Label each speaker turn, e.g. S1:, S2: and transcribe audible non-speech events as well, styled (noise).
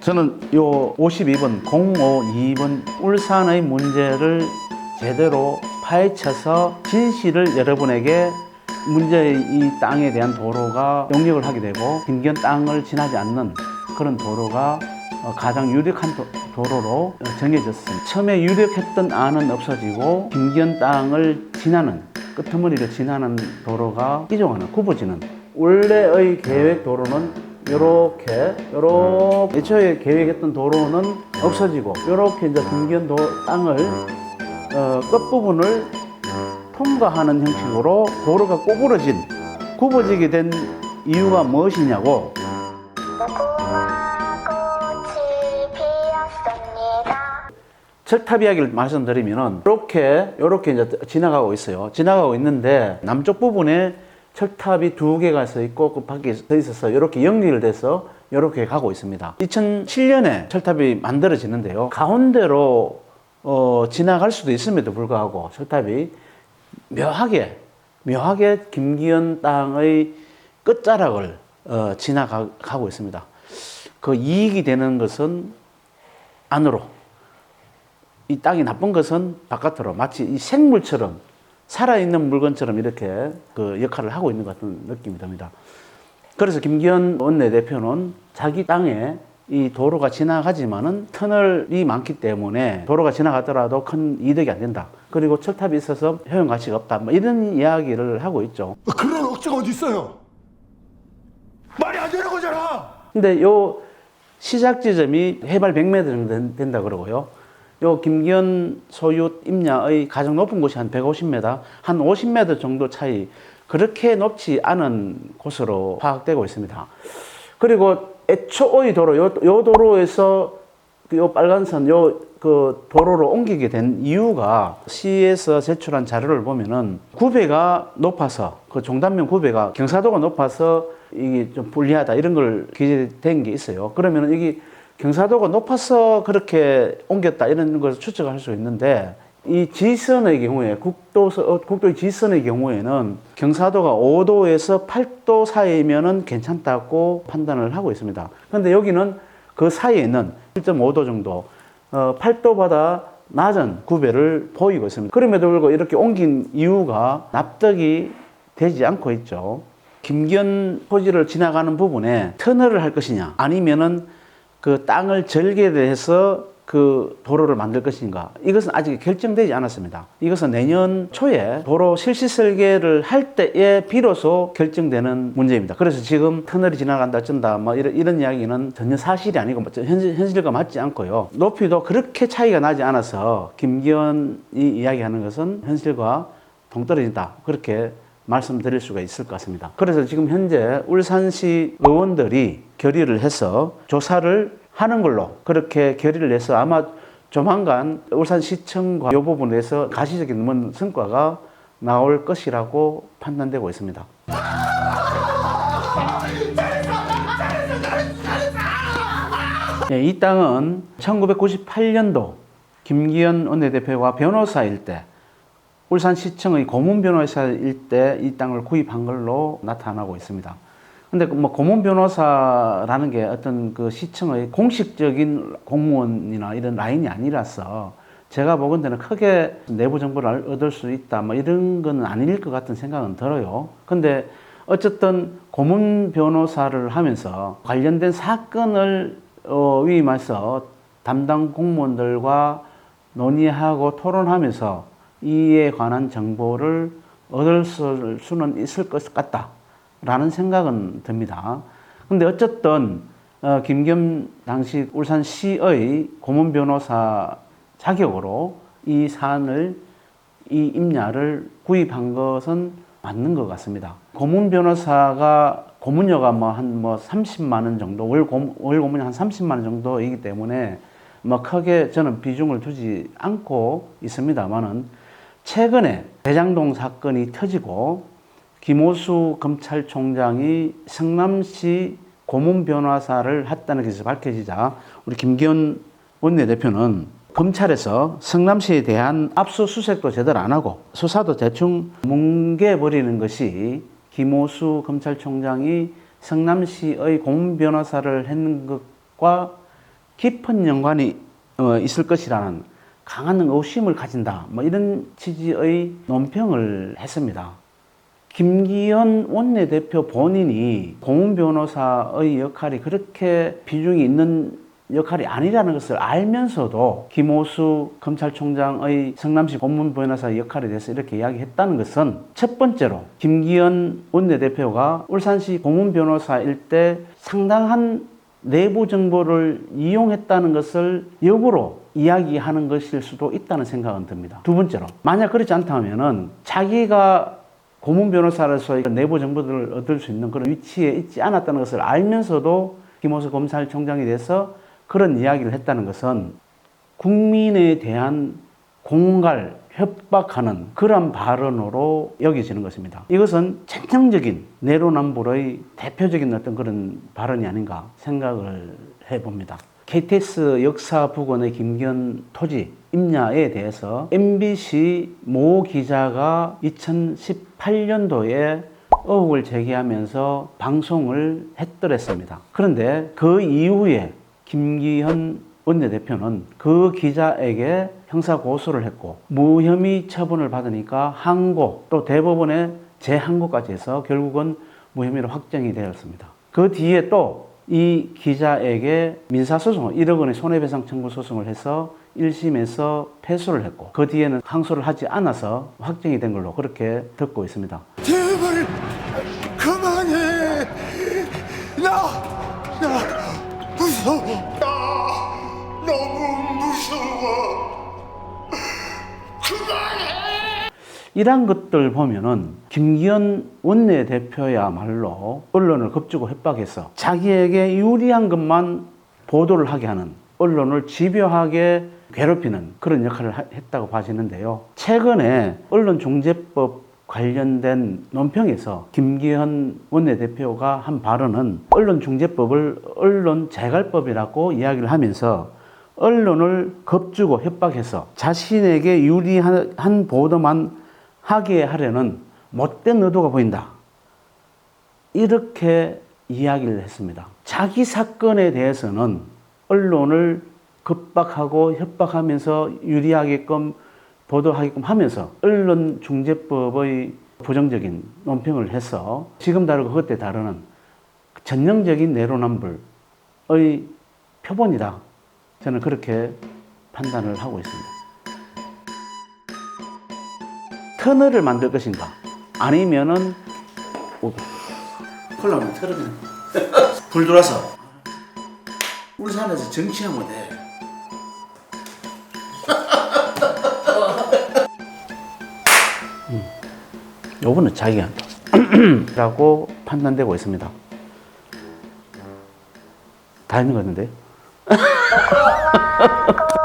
S1: 저는 요 52번 052번 울산의 문제를 제대로 파헤쳐서 진실을 여러분에게 문제의 이 땅에 대한 도로가 용역을 하게 되고 김기현 땅을 지나지 않는 그런 도로가 어, 가장 유력한 도, 도로로 어, 정해졌습니다. 처음에 유력했던 안은 없어지고 김기현 땅을 지나는 끝머리를 지나는 도로가 이종하는 굽어지는 원래의 계획 도로는 요렇게 요렇게 애초에 계획했던 도로는 없어지고 요렇게 이제 김기현 도, 땅을 어, 끝부분을 통과하는 형식으로 도로가 꼬부러진 굽어지게 된 이유가 무엇이냐고. 철탑 이야기를 말씀드리면은 이렇게 이렇게 이제 지나가고 있어요. 지나가고 있는데 남쪽 부분에 철탑이 두 개가 서 있고 그 밖에 서 있어서 이렇게 연결돼서 이렇게 가고 있습니다. 2007년에 철탑이 만들어지는데요. 가운데로 어, 지나갈 수도 있음에도 불구하고 철탑이 묘하게 묘하게 김기현 땅의 끝자락을 어, 지나가고 있습니다. 그 이익이 되는 것은 안으로 이 땅이 나쁜 것은 바깥으로 마치 이 생물처럼 살아있는 물건처럼 이렇게 그 역할을 하고 있는 것 같은 느낌이 듭니다. 그래서 김기현 원내대표는 자기 땅에 이 도로가 지나가지만은 터널이 많기 때문에 도로가 지나가더라도 큰 이득이 안 된다. 그리고 철탑이 있어서 효용 가치가 없다. 뭐 이런 이야기를 하고 있죠.
S2: 그런 억지가 어디 있어요? 말이 안 되는 거잖아.
S1: 근데 요 시작 지점이 해발 100m 정도 된- 된다 그러고요. 요 김기현 소유 임야의 가장 높은 곳이 한 150m, 한 50m 정도 차이 그렇게 높지 않은 곳으로 파악되고 있습니다. 그리고 애초의 도로, 요, 요 도로에서 그요 빨간 선, 요 그 도로로 옮기게 된 이유가 시에서 제출한 자료를 보면은 구배가 높아서 그 종단면 구배가 경사도가 높아서 이게 좀 불리하다 이런 걸 기재된 게 있어요. 그러면은 이게 경사도가 높아서 그렇게 옮겼다 이런 걸 추측할 수 있는데 이 지선의 경우에 국도 어, 국도의 지선의 경우에는 경사도가 5도에서 8도 사이면은 괜찮다고 판단을 하고 있습니다. 그런데 여기는 그 사이에 있는 1.5도 정도, 어, 8도보다 낮은 구배를 보이고 있습니다. 그럼에도 불구하고 이렇게 옮긴 이유가 납득이 되지 않고 있죠. 김기현 토지를 지나가는 부분에 터널을 할 것이냐, 아니면은 그 땅을 절개해서 그 도로를 만들 것인가 이것은 아직 결정되지 않았습니다. 이것은 내년 초에 도로 실시 설계를 할 때에 비로소 결정되는 문제입니다. 그래서 지금 터널이 지나간다 어쩐다 뭐 이런, 이런 이야기는 전혀 사실이 아니고 뭐 현실, 현실과 맞지 않고요. 높이도 그렇게 차이가 나지 않아서 김기현이 이야기하는 것은 현실과 동떨어진다 그렇게 말씀드릴 수가 있을 것 같습니다. 그래서 지금 현재 울산시 의원들이 결의를 해서 조사를 하는 걸로 그렇게 결의를 해서 아마 조만간 울산시청과 이 부분에서 가시적인 문 성과가 나올 것이라고 판단되고 있습니다. 예, 이 땅은 1998년도 김기현 원내대표가 변호사일 때 울산시청의 고문 변호사 일 때 이 땅을 구입한 걸로 나타나고 있습니다. 근데 그뭐 고문 변호사라는 게 어떤 그 시청의 공식적인 공무원이나 이런 라인이 아니라서 제가 보건대는 크게 내부 정보를 얻을 수 있다 뭐 이런 건 아닐 것 같은 생각은 들어요. 근데 어쨌든 고문 변호사를 하면서 관련된 사건을 어, 위임해서 담당 공무원들과 논의하고 토론하면서 이에 관한 정보를 얻을 수- 수는 있을 것 같다라는 생각은 듭니다. 근데 어쨌든 어, 김겸 당시 울산시의 고문 변호사 자격으로 이 사안을 이 임야를 구입한 것은 맞는 것 같습니다. 고문 변호사가 고문료가 뭐 한뭐 30만 원 정도 월, 고, 월 고문이 한 30만 원 정도이기 때문에 뭐 크게 저는 비중을 두지 않고 있습니다만은 최근에 대장동 사건이 터지고 김호수 검찰총장이 성남시 고문 변호사를 했다는 것이 밝혀지자 우리 김기현 원내대표는 검찰에서 성남시에 대한 압수수색도 제대로 안 하고 수사도 대충 뭉개버리는 것이 김호수 검찰총장이 성남시의 고문 변호사를 했는 것과 깊은 연관이 어, 있을 것이라는 강한 의심을 가진다. 뭐 이런 취지의 논평을 했습니다. 김기현 원내대표 본인이 고문 변호사의 역할이 그렇게 비중이 있는 역할이 아니라는 것을 알면서도 김호수 검찰총장의 성남시 고문 변호사 역할에 대해서 이렇게 이야기했다는 것은 첫 번째로 김기현 원내대표가 울산시 고문 변호사일 때 상당한 내부 정보를 이용했다는 것을 역으로 이야기하는 것일 수도 있다는 생각은 듭니다. 두 번째로 만약 그렇지 않다면은 자기가 고문 변호사로서의 내부 정보들을 얻을 수 있는 그런 위치에 있지 않았다는 것을 알면서도 김호수 검찰총장에 대해서 그런 이야기를 했다는 것은 국민에 대한 공갈, 협박하는 그런 발언으로 여겨지는 것입니다. 이것은 전형적인 내로남불의 대표적인 어떤 그런 발언이 아닌가 생각을 해봅니다. KTX 역사 부근의 김기현 토지 임야에 대해서 MBC 모 기자가 2018년도에 의혹을 제기하면서 방송을 했더랬습니다. 그런데 그 이후에 김기현 원내대표는 그 기자에게 형사 고소를 했고 무혐의 처분을 받으니까 항고 또 대법원에 재항고까지 해서 결국은 무혐의로 확정이 되었습니다. 그 뒤에 또 이 기자에게 민사소송 1억 원의 손해배상 청구 소송을 해서 1심에서 패소를 했고 그 뒤에는 항소를 하지 않아서 확정이 된 걸로 그렇게 듣고 있습니다.
S2: 제발 그만해. 나, 나 무서워.
S1: 이러한 것들 보면은 김기현 원내대표야말로 언론을 겁주고 협박해서 자기에게 유리한 것만 보도를 하게 하는 언론을 집요하게 괴롭히는 그런 역할을 하- 했다고 봐지는데요. 최근에 언론중재법 관련된 논평에서 김기현 원내대표가 한 발언은 언론중재법을 언론재갈법이라고 이야기를 하면서 언론을 겁주고 협박해서 자신에게 유리한 한 보도만 하게 하려는 못된 의도가 보인다. 이렇게 이야기를 했습니다. 자기 사건에 대해서는 언론을 급박하고 협박하면서 유리하게끔 보도하게끔 하면서 언론중재법의 부정적인 논평을 해서 지금 다르고 그때 다르는 전형적인 내로남불의 표본이다. 저는 그렇게 판단을 하고 있습니다. 터널을 만들 것인가? 아니면은 오, 콜라면 터널을 (laughs) 불 들어와서 울산에서 정치하면 돼. 음, 요거는 자기가 (clears throat) 라고 판단되고 있습니다. 다 있는 것 같은데?
S3: 고마워 (laughs)